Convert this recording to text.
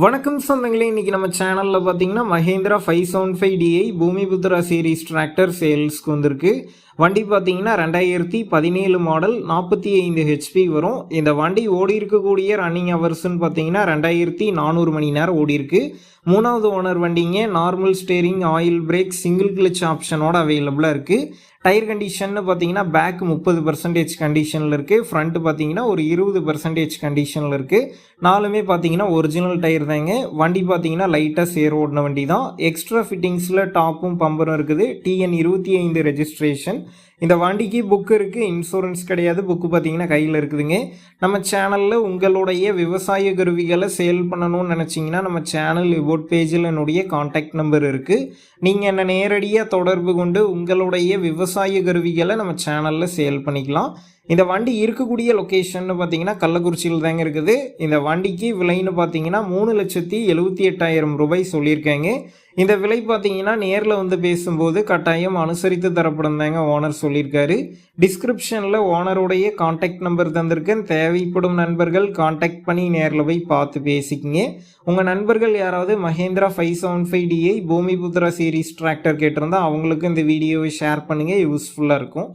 வணக்கம் சொந்தங்களே இன்றைக்கி நம்ம சேனலில் பார்த்தீங்கன்னா Mahindra five seven five DI Bhoomiputra series tractor சேல்ஸ்க்கு வந்திருக்கு. வண்டி பார்த்தீங்கன்னா ரெண்டாயிரத்தி பதினேழு மாடல் நாற்பத்தி ஐந்து ஹெச்பி வரும். இந்த வண்டி ஓடி இருக்கக்கூடிய ரன்னிங் ஹவர்ஸ்ன்னு பார்த்தீங்கன்னா ரெண்டாயிரத்தி நானூறு மணி நேரம் ஓடி இருக்கு. மூணாவது ஓனர் வண்டிங்க normal steering oil brake single clutch ஆப்ஷனோட அவைலபிளாக இருக்குது டயர் கண்டிஷன்னு பார்த்தீங்கன்னா பேக் முப்பது பர்சன்டேஜ் கண்டிஷனில் இருக்குது ஃப்ரண்ட் பார்த்தீங்கன்னா ஒரு இருபது பர்சன்டேஜ் கண்டிஷனில் இருக்குது நாலுமே பார்த்தீங்கன்னா ஒரிஜினல் டயர் தாங்க. வண்டி பார்த்தீங்கன்னா லைட்டாக சேர் ஓடின வண்டி தான். எக்ஸ்ட்ரா ஃபிட்டிங்ஸில் டாப்பும் பம்பரும் இருக்குது. டிஎன் இருபத்தி ஐந்து ரெஜிஸ்ட்ரேஷன் இந்த வண்டிக்கு புக்கு இருக்குது இன்சூரன்ஸ் கிடையாது. புக்கு பார்த்தீங்கன்னா கையில் இருக்குதுங்க. நம்ம சேனலில் உங்களுடைய விவசாய கருவிகளை சேல் பண்ணணும்னு நினச்சிங்கன்னா நம்ம சேனல் இபோட் பேஜில் என்னுடைய காண்டாக்ட் நம்பர் இருக்குது நீங்கள் என்னை நேரடியாக தொடர்பு கொண்டு உங்களுடைய விவசாய கருவிகளை நம்ம சேனலில் சேல் பண்ணிக்கலாம். இந்த வண்டி இருக்கக்கூடிய லொக்கேஷன் பார்த்தீங்கன்னா கள்ளக்குறிச்சியில் தாங்க இருக்குது. இந்த வண்டிக்கு விலைன்னு பார்த்தீங்கன்னா மூணு லட்சத்தி எழுபத்தி எட்டாயிரம் ரூபாய் சொல்லியிருக்காங்க. இந்த விலை பார்த்தீங்கன்னா நேரில் வந்து பேசும்போது கட்டாயம் அனுசரித்து தரப்படும் தாங்க ஓனர் சொல்லியிருக்காரு. டிஸ்கிரிப்ஷனில் ஓனருடைய காண்டாக்ட் நம்பர் தந்திருக்கேன் தேவைப்படும் நண்பர்கள் காண்டாக்ட் பண்ணி நேரில் போய் பார்த்து பேசிக்கிங்க. உங்கள் நண்பர்கள் யாராவது Mahindra five seven five DI Bhoomiputra series tractor கேட்டிருந்தா அவங்களுக்கும் இந்த வீடியோவை ஷேர் பண்ணுங்கள் யூஸ்ஃபுல்லாக இருக்கும்.